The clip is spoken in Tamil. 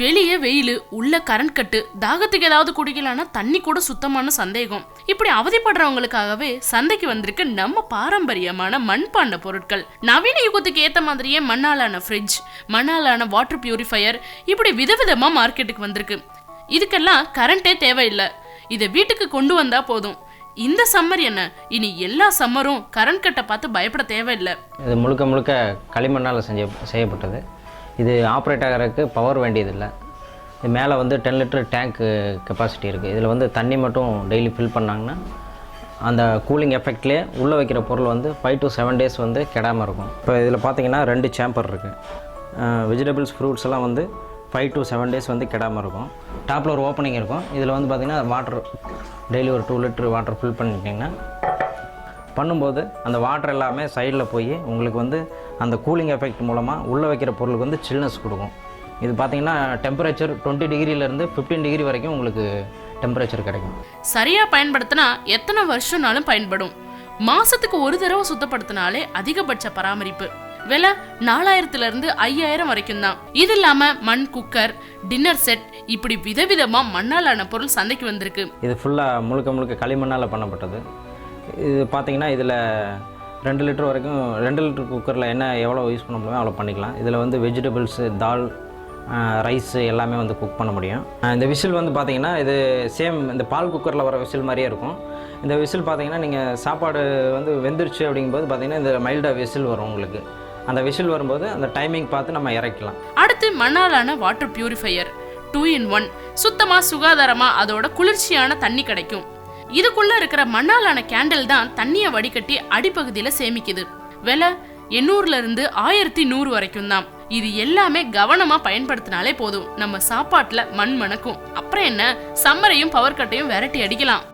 வெளியே வெயில் உள்ள கரண்ட் கட்டு தாகத்துக்கு ஏதாவது குடிக்கலான்னா தண்ணி கூட சுத்தமான சந்தேகம். இப்படி அவதிப்படுறவங்களுக்காகவே சந்தைக்கு வந்திருக்கு நம்ம பாரம்பரியமான மண்பாண்ட பொருட்கள். நவீன யுகத்துக்கு ஏற்ற மாதிரியே மண்ணாலான ஃப்ரிட்ஜ் மண்ணாலான வாட்டர் பியூரிஃபையர் இப்படி விதவிதமா மார்க்கெட்டுக்கு வந்திருக்கு. இதுக்கெல்லாம் கரண்டே தேவையில்லை. இதை வீட்டுக்கு கொண்டு வந்தா போதும். இந்த சம்மர் என்ன? இனி எல்லா சம்மரும் கரண்ட் கட்டை பார்த்து பயப்பட தேவையில்லை. இது முழுக்க முழுக்க களிமண்ணால் செஞ்ச செய்யப்பட்டது. இது ஆப்ரேட் ஆகிறதுக்கு பவர் வேண்டியதில்லை. இது மேலே வந்து டென் லிட்டர் டேங்க்கு கெப்பாசிட்டி இருக்குது இதில் வந்து தண்ணி மட்டும் டெய்லி ஃபில் பண்ணாங்கன்னா அந்த கூலிங் எஃபெக்ட்லேயே உள்ளே வைக்கிற பொருள் வந்து ஃபைவ் டு செவன் டேஸ் வந்து கெடாமல் இருக்கும். இப்போ இதில் பார்த்தீங்கன்னா ரெண்டு சேம்பர் இருக்குது வெஜிடபிள்ஸ் ஃப்ரூட்ஸ் எல்லாம் வந்து ஃபைவ் டு செவன் டேஸ் வந்து கெடாமல் இருக்கும். டாப்பில் ஒரு ஓப்பனிங் இருக்கும். இதில் வந்து பார்த்திங்கன்னா வாட்டர் டெய்லி ஒரு டூ லிட்டர் வாட்டர் ஃபில் பண்ணிட்டிங்கன்னா பண்ணும்போது அந்த வாட்டர் எல்லாமே சைடில் போய் உங்களுக்கு வந்து அந்த கூலிங் எஃபெக்ட் மூலமாக உள்ளே வைக்கிற பொருளுக்கு வந்து சில்னஸ் கொடுக்கும். இது பார்த்தீங்கன்னா டெம்பரேச்சர் டுவெண்ட்டி டிகிரிலேருந்து ஃபிஃப்டீன் டிகிரி வரைக்கும் உங்களுக்கு டெம்பரேச்சர் கிடைக்கும். சரியா பயன்படுத்தினா எத்தனை வருஷம்னாலும் பயன்படும். மாசத்துக்கு ஒரு தடவை சுத்தப்படுத்தினாலே அதிகபட்ச பராமரிப்பு. விலை நாலாயிரத்துல இருந்து ஐயாயிரம் வரைக்கும் தான் இது இல்லாம மண் குக்கர் டின்னர் செட் இப்படி விதவிதமா மண்ணாலான பொருள் சந்தைக்கு வந்திருக்கு. இது ஃபுல்லாக முழுக்க முழுக்க களிமண்ணால் பண்ணப்பட்டது. இது பார்த்தீங்கன்னா இதில் ரெண்டு லிட்டர் வரைக்கும் ரெண்டு லிட்டர் குக்கரில் என்ன எவ்வளோ யூஸ் பண்ண முடியுமோ அவ்வளோ பண்ணிக்கலாம். இதில் வந்து வெஜிடபிள்ஸு தால் ரைஸு எல்லாமே வந்து குக் பண்ண முடியும். இந்த விசில் வந்து பார்த்தீங்கன்னா இது சேம் இந்த பால் குக்கரில் வர விசில் மாதிரியே இருக்கும். இந்த விசில் பார்த்தீங்கன்னா நீங்கள் சாப்பாடு வந்து வெந்துருச்சு அப்படிங்கும்போது பார்த்தீங்கன்னா இந்த மைல்டாக விசில் வரும் உங்களுக்கு. அந்த விசில் வரும்போது அந்த டைமிங் பார்த்து நம்ம இறக்கலாம் அடுத்து மணாலான water purifier two in one சுத்தமாக சுகாதாரமாக அதோட குளிர்ச்சியான தண்ணி கிடைக்கும். இதுக்குள்ள இருக்கிற மண்ணாலான கேண்டில் தான் தண்ணியை வடிகட்டி அடிப்பகுதியில சேமிக்குது. விலை எண்ணூறுல இருந்து ஆயிரத்தி நூறு வரைக்கும் தான். இது எல்லாமே கவனமா பயன்படுத்தினாலே போதும். நம்ம சாப்பாட்டுல மண் மணக்கும். அப்புறம் என்ன? சம்மரையும் பவர் கட்டையும் விரட்டி அடிக்கலாம்.